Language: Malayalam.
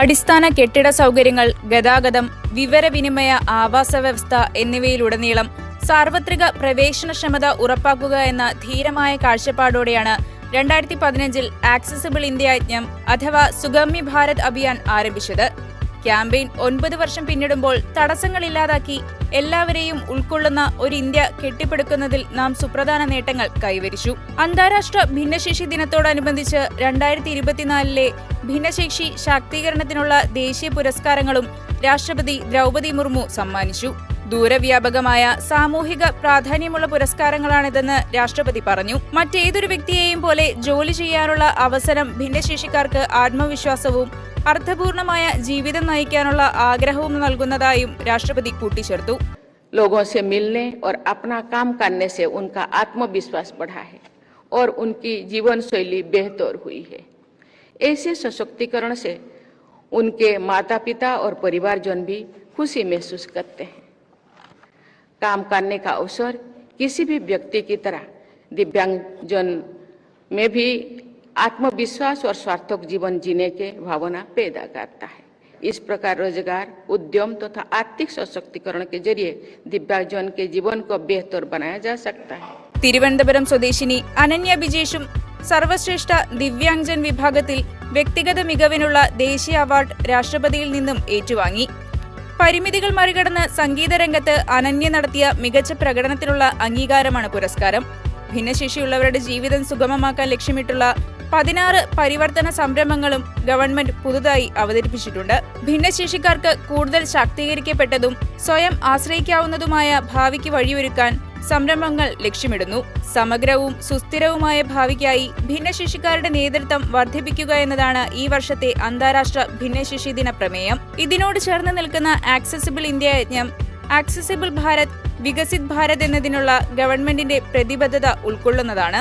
അടിസ്ഥാന കെട്ടിട സൗകര്യങ്ങൾ ഗതാഗതം വിവരവിനിമയ ആവാസ വ്യവസ്ഥ എന്നിവയിലുടനീളം സാർവത്രിക പ്രവേശനക്ഷമത ഉറപ്പാക്കുക എന്ന ധീരമായ കാഴ്ചപ്പാടോടെയാണ് രണ്ടായിരത്തി പതിനഞ്ചിൽ ആക്സസിബിൾ ഇന്ത്യ യജ്ഞം അഥവാ സുഗമ്യ ഭാരത് അഭിയാൻ ആരംഭിച്ചത്. ക്യാമ്പയിൻ ഒൻപത് വർഷം പിന്നിടുമ്പോൾ തടസ്സങ്ങളില്ലാതാക്കി എല്ലാവരെയും ഉൾക്കൊള്ളുന്ന ഒരു ഇന്ത്യ കെട്ടിപ്പടുക്കുന്നതിൽ നാം സുപ്രധാന നേട്ടങ്ങൾ കൈവരിച്ചു. അന്താരാഷ്ട്ര ഭിന്നശേഷി ദിനത്തോടനുബന്ധിച്ച് രണ്ടായിരത്തി ഇരുപത്തിനാലിലെ ഭിന്നശേഷി ശാക്തീകരണത്തിനുള്ള ദേശീയ പുരസ്കാരങ്ങളും രാഷ്ട്രപതി ദ്രൗപദി മുർമു സമ്മാനിച്ചു. ദൂരവ്യാപകമായ സാമൂഹിക പ്രാധാന്യമുള്ള പുരസ്കാരങ്ങളാണിതെന്ന് രാഷ്ട്രപതി പറഞ്ഞു മറ്റേതൊരു വ്യക്തിയെയും പോലെ ജോലി ചെയ്യാനുള്ള അവസരം ഭിന്നശേഷിക്കാർക്ക് ആത്മവിശ്വാസവും അർത്ഥപൂർണമായ ജീവിതം നയിക്കാനുള്ള ആഗ്രഹവും നൽകുന്നതായും രാഷ്ട്രപതി കൂട്ടിച്ചേർത്തു लोगों से मिलने और अपना काम करने से उनका आत्मविश्वास बढ़ा है और उनकी जीवन शैली बेहतर हुई है ऐसे सशक्तिकरण से उनके माता पिता और परिवारजन भी खुशी महसूस करते हैं काम करने का अवसर किसी भी व्यक्ति की तरह दिव्यांगजन में भी आत्मविश्वास और सार्थक जीवन जीने के भावना पैदा करता है इस प्रकार रोजगार उद्यम तथा तो आर्थिक सशक्तिकरण के जरिए दिव्यांगजन के जीवन को बेहतर बनाया जा सकता है തിരുവനന്തപുരം സ്വദേശിനി അനന്യ ബിജേഷും സർവശ്രേഷ്ഠ ദിവ്യാംഗജൻ വിഭാഗത്തിൽ വ്യക്തിഗത മികവിനുള്ള ദേശീയ അവാർഡ് രാഷ്ട്രപതിയിൽ നിന്നും ഏറ്റുവാങ്ങി പരിമിതികൾ മറികടന്ന് സംഗീത രംഗത്ത് അനന്യ നടത്തിയ മികച്ച പ്രകടനത്തിനുള്ള അംഗീകാരമാണ് പുരസ്കാരം. ഭിന്നശേഷിയുള്ളവരുടെ ജീവിതം സുഗമമാക്കാൻ ലക്ഷ്യമിട്ടുള്ള പതിനാറ് പരിവർത്തന സംരംഭങ്ങളും ഗവൺമെന്റ് പുതുതായി അവതരിപ്പിച്ചിട്ടുണ്ട്. ഭിന്നശേഷിക്കാർക്ക് കൂടുതൽ ശാക്തീകരിക്കപ്പെട്ടതും സ്വയം ആശ്രയിക്കാവുന്നതുമായ ഭാവിക്ക് വഴിയൊരുക്കാൻ സംരംഭങ്ങൾ ലക്ഷ്യമിടുന്നു. സമഗ്രവും സുസ്ഥിരവുമായ ഭാവിക്കായി ഭിന്നശേഷിക്കാരുടെ നേതൃത്വം വർദ്ധിപ്പിക്കുക എന്നതാണ് ഈ വർഷത്തെ അന്താരാഷ്ട്ര ഭിന്നശേഷി ദിന പ്രമേയം. ഇതിനോട് ചേർന്ന് നിൽക്കുന്ന ആക്സസിബിൾ ഇന്ത്യ യജ്ഞം ആക്സസിബിൾ ഭാരത് വികസിത് ഭാരത് എന്നതിനുള്ള ഗവൺമെന്റിന്റെ പ്രതിബദ്ധത ഉൾക്കൊള്ളുന്നതാണ്.